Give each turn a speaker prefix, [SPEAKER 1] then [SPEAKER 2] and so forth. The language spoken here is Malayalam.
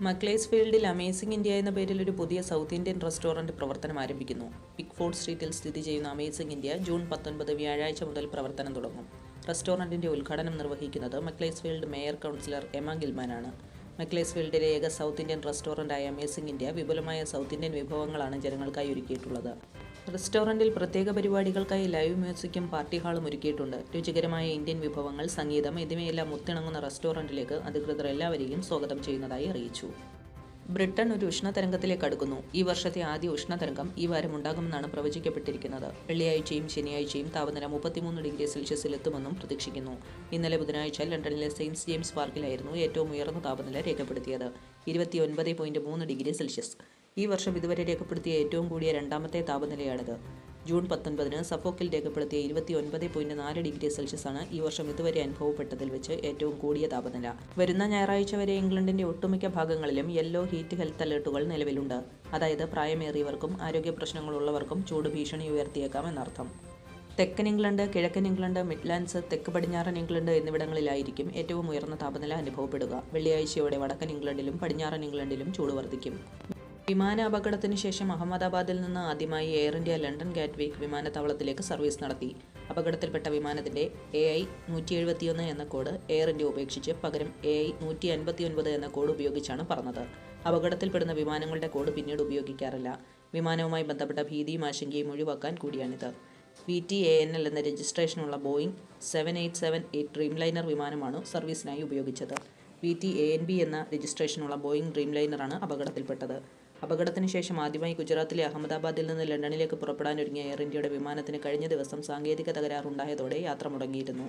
[SPEAKER 1] മക്ലേസ് ഫീൽഡിൽ അമേസിംഗ് ഇന്ത്യ എന്ന പേരിൽ ഒരു പുതിയ സൗത്ത് ഇന്ത്യൻ റെസ്റ്റോറന്റ് പ്രവർത്തനം ആരംഭിക്കുന്നു. പിക്ഫോർഡ് സ്ട്രീറ്റിൽ സ്ഥിതി ചെയ്യുന്ന അമേസിംഗ് ഇന്ത്യ ജൂൺ പത്തൊൻപത് വ്യാഴാഴ്ച മുതൽ പ്രവർത്തനം തുടങ്ങും. റെസ്റ്റോറന്റിന്റെ ഉദ്ഘാടനം നിർവഹിക്കുന്നത് Macclesfield mayor councillor Emma ഗിൽമാനാണ്. മക്ലേസ് ഫീൽഡിലെ ഏക സൗത്ത് ഇന്ത്യൻ റെസ്റ്റോറന്റായ അമേസിംഗ് ഇന്ത്യ വിപുലമായ സൗത്ത് ഇന്ത്യൻ വിഭവങ്ങളാണ് ജനങ്ങൾക്കായി ഒരുക്കിയിട്ടുള്ളത്. റെസ്റ്റോറന്റിൽ പ്രത്യേക പരിപാടികൾക്കായി ലൈവ് മ്യൂസിക്കും പാർട്ടി ഹാളും ഒരുക്കിയിട്ടുണ്ട്. രുചികരമായ ഇന്ത്യൻ വിഭവങ്ങൾ സംഗീതം എന്നിവയെല്ലാം ഒത്തിണങ്ങുന്ന റെസ്റ്റോറന്റിലേക്ക് അധികൃതർ എല്ലാവരെയും സ്വാഗതം ചെയ്യുന്നതായി അറിയിച്ചു. ബ്രിട്ടൻ ഒരു ഉഷ്ണതരംഗത്തിലേക്ക് അടുക്കുന്നു. ഈ വർഷത്തെ ആദ്യ ഉഷ്ണതരംഗം ഈ വാരം ഉണ്ടാകുമെന്നാണ് പ്രവചിക്കപ്പെട്ടിരിക്കുന്നത്. വെള്ളിയാഴ്ചയും ശനിയാഴ്ചയും താപനില മുപ്പത്തിമൂന്ന് ഡിഗ്രി സെൽഷ്യസിൽ എത്തുമെന്നും പ്രതീക്ഷിക്കുന്നു. ഇന്നലെ ബുധനാഴ്ച ലണ്ടനിലെ സെയിന്റ് ജെയിംസ് പാർക്കിലായിരുന്നു ഏറ്റവും ഉയർന്ന താപനില രേഖപ്പെടുത്തിയത്. ഇരുപത്തിയൊൻപത് ഡിഗ്രി സെൽഷ്യസ്. ഈ വർഷം ഇതുവരെ രേഖപ്പെടുത്തിയ ഏറ്റവും കൂടിയ രണ്ടാമത്തെ താപനിലയാണിത്. ജൂൺ പത്തൊൻപതിന് സഫോക്കിൽ രേഖപ്പെടുത്തിയ ഇരുപത്തി ഒൻപത് പോയിന്റ് നാല് ഡിഗ്രി സെൽഷ്യസ് ആണ് ഈ വർഷം ഇതുവരെ അനുഭവപ്പെട്ടതിൽ വെച്ച് ഏറ്റവും കൂടിയ താപനില. വരുന്ന ഞായറാഴ്ച വരെ ഇംഗ്ലണ്ടിന്റെ ഒട്ടുമിക്ക ഭാഗങ്ങളിലും യെല്ലോ ഹീറ്റ് ഹെൽത്ത് അലേർട്ടുകൾ നിലവിലുണ്ട്. അതായത് പ്രായമേറിയവർക്കും ആരോഗ്യ പ്രശ്നങ്ങളുള്ളവർക്കും ചൂട് ഭീഷണി ഉയർത്തിയേക്കാം എന്നർത്ഥം. തെക്കൻ ഇംഗ്ലണ്ട് കിഴക്കൻ ഇംഗ്ലണ്ട് മിഡ്ലാൻഡ്സ് തെക്ക് പടിഞ്ഞാറൻ ഇംഗ്ലണ്ട് എന്നിവിടങ്ങളിലായിരിക്കും ഏറ്റവും ഉയർന്ന താപനില അനുഭവപ്പെടുക. വെള്ളിയാഴ്ചയോടെ വടക്കൻ ഇംഗ്ലണ്ടിലും പടിഞ്ഞാറൻ ഇംഗ്ലണ്ടിലും ചൂട് വർദ്ധിക്കും. വിമാന അപകടത്തിന് ശേഷം അഹമ്മദാബാദിൽ നിന്ന് ആദ്യമായി എയർ ഇന്ത്യ ലണ്ടൻ ഗാറ്റ്വേക്ക് വിമാനത്താവളത്തിലേക്ക് സർവീസ് നടത്തി. അപകടത്തിൽപ്പെട്ട വിമാനത്തിന്റെ എ ഐ നൂറ്റി എഴുപത്തിയൊന്ന് എന്ന കോഡ് എയർ ഇന്ത്യ ഉപേക്ഷിച്ച് പകരം എ ഐ നൂറ്റി അൻപത്തിയൊൻപത് എന്ന കോഡ് ഉപയോഗിച്ചാണ് പറഞ്ഞത് അപകടത്തിൽപ്പെടുന്ന വിമാനങ്ങളുടെ കോഡ് പിന്നീട് ഉപയോഗിക്കാറില്ല. വിമാനവുമായി ബന്ധപ്പെട്ട ഭീതിയും ആശങ്കയും ഒഴിവാക്കാൻ കൂടിയാണിത്. V T A N L എന്ന രജിസ്ട്രേഷനുള്ള Boeing seven eight seven eight Dreamliner വിമാനമാണ് സർവീസിനായി ഉപയോഗിച്ചത്. V T A N B എന്ന രജിസ്ട്രേഷനുള്ള ബോയിംഗ് ഡ്രീം ലൈനറാണ് അപകടത്തിൽപ്പെട്ടത്. അപകടത്തിന് ശേഷം ആദ്യമായി ഗുജറാത്തിലെ അഹമ്മദാബാദിൽ നിന്ന് ലണ്ടനിലേക്ക് പുറപ്പെടാനൊരുങ്ങിയ എയർ ഇന്ത്യയുടെ വിമാനത്തിന് കഴിഞ്ഞ ദിവസം സാങ്കേതിക തകരാറുണ്ടായതോടെ യാത്ര മുടങ്ങിയിരുന്നു.